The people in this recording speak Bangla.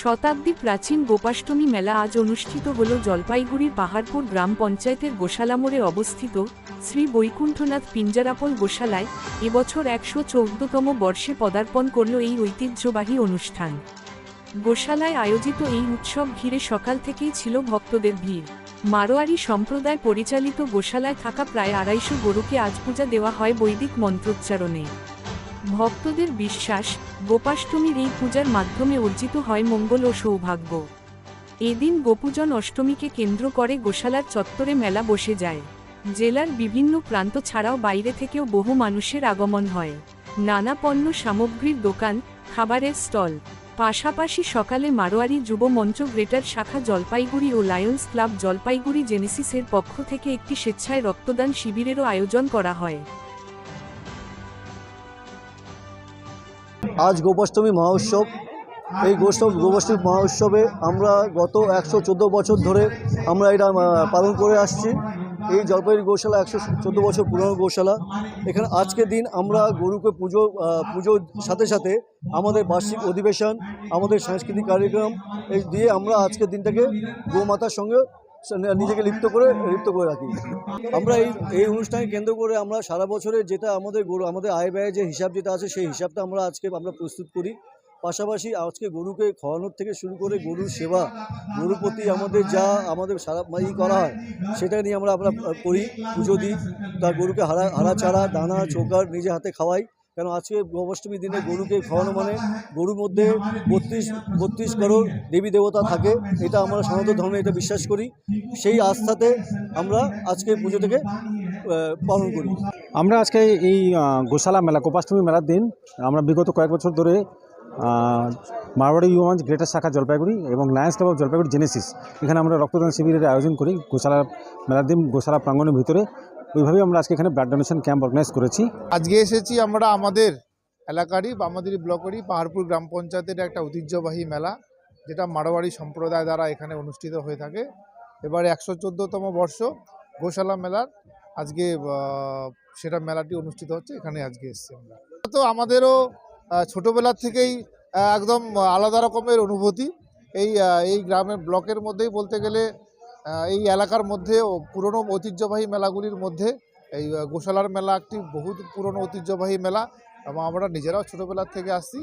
শতাব্দী প্রাচীন গোপাষ্টমী মেলা আজ অনুষ্ঠিত হল জলপাইগুড়ির পাহাড়পুর গ্রাম পঞ্চায়েতের গোশালামোড়ে অবস্থিত শ্রী বৈকুণ্ঠনাথ পিঞ্জারাপল গোশালায় এবছর একশো চৌদ্দতম বর্ষে পদার্পণ করল এই ঐতিহ্যবাহী অনুষ্ঠান। গোশালায় আয়োজিত এই উৎসব ঘিরে সকাল থেকেই ছিল ভক্তদের ভিড়। মারোয়ারি সম্প্রদায় পরিচালিত গোশালায় থাকা প্রায় আড়াইশো গরুকে আজ পূজা দেওয়া হয় বৈদিক মন্ত্রোচ্চারণে। ভক্তদের বিশ্বাস, গোপাষ্টমীর এই পূজার মাধ্যমে অর্জিত হয় মঙ্গল ও সৌভাগ্য। এদিন গোপূজন অষ্টমীকে কেন্দ্র করে গোশালার চত্বরে মেলা বসে যায়। জেলার বিভিন্ন প্রান্ত ছাড়াও বাইরে থেকেও বহু মানুষের আগমন হয়। নানা পণ্য সামগ্রীর দোকান, খাবারের স্টল, পাশাপাশি সকালে মারোয়ারি যুব মঞ্চ গ্রেটার শাখা জলপাইগুড়ি ও লায়ন্স ক্লাব জলপাইগুড়ি জেনেসিসের পক্ষ থেকে একটি স্বেচ্ছায় রক্তদান শিবিরেরও আয়োজন করা হয়। আজ গোপাষ্টমী মহোৎসব। এই গোষ্ঠব গোপাষ্টমী মহোৎসবে আমরা গত একশো চোদ্দ বছর ধরে আমরা এটা পালন করে আসছি। এই জলপাইগুড়ি গোশালা একশো চোদ্দ বছর পুরনো গোশালা। এখানে আজকের দিন আমরা গরুকে পুজো পুজোর সাথে সাথে আমাদের বার্ষিক অধিবেশন, আমাদের সাংস্কৃতিক কার্যক্রম, এই দিয়ে আমরা আজকের দিনটাকে গোমাতার সঙ্গে নিজেকে লিপ্ত করে লিপ্ত করে রাখি। আমরা এই এই অনুষ্ঠানকে কেন্দ্র করে আমরা সারা বছরে যেটা আমাদের গরু, আমাদের আয় ব্যয় যে হিসাব যেটা আছে, সেই হিসাবটা আমরা আজকে আমরা প্রস্তুত করি। পাশাপাশি আজকে গরুকে খাওয়ানোর থেকে শুরু করে গরুর সেবা, গরুর প্রতি আমাদের যা আমাদের সারা মানে ই করা হয়, সেটা নিয়ে আমরা আমরা করি, পুজো দিই। তার গরুকে হারা হারা চারা, দানা চোকার নিজে হাতে খাওয়াই। কেন আজকে গোপাষ্টমীর দিনে গরুকে খাওয়ানো মানে গরুর মধ্যে বত্রিশ বত্রিশ করোড় দেবী দেবতা থাকে এটা আমরা সনাতন ধর্মে এটা বিশ্বাস করি। সেই আস্থাতে আমরা আজকে পুজোটাকে আহ, পালন করি। আমরা আজকে এই গোশালা মেলা গোপাষ্টমী মেলার দিন আমরা বিগত কয়েক বছর ধরে মারওয়াড়ি ইউমাঞ্জ গ্রেটার শাখা জলপাইগুড়ি এবং lions club of Jalpaiguri genesis এখানে আমরা রক্তদান শিবিরের আয়োজন করি। গোশালা মেলার দিন গোশালা প্রাঙ্গণের ভিতরে ওইভাবেই আমরা আজকে এখানে ব্লাড ডোনেশন ক্যাম্প অর্গানাইজ করেছি। আজকে এসেছি আমরা আমাদের এলাকারই বা আমাদের ব্লকেরই, পাহাড়পুর গ্রাম পঞ্চায়েতের একটা ঐতিহ্যবাহী মেলা, যেটা মারোয়াড়ি সম্প্রদায় দ্বারা এখানে অনুষ্ঠিত হয়ে থাকে। এবার একশো চোদ্দোতম বর্ষ গোশালা মেলার, আজকে সেটা মেলাটি অনুষ্ঠিত হচ্ছে, এখানে আজকে এসেছি আমরা। তো আমাদেরও ছোটোবেলার থেকেই একদম আলাদা রকমের অনুভূতি। এই এই গ্রামের ব্লকের মধ্যেই বলতে গেলে এই এলাকার মধ্যে পুরনো ঐতিহ্যবাহী মেলাগুলির মধ্যে এই গোশালার মেলা একটি বহুত পুরনো ঐতিহ্যবাহী মেলা এবং আমরা নিজেরাও ছোটোবেলার থেকে আসছি।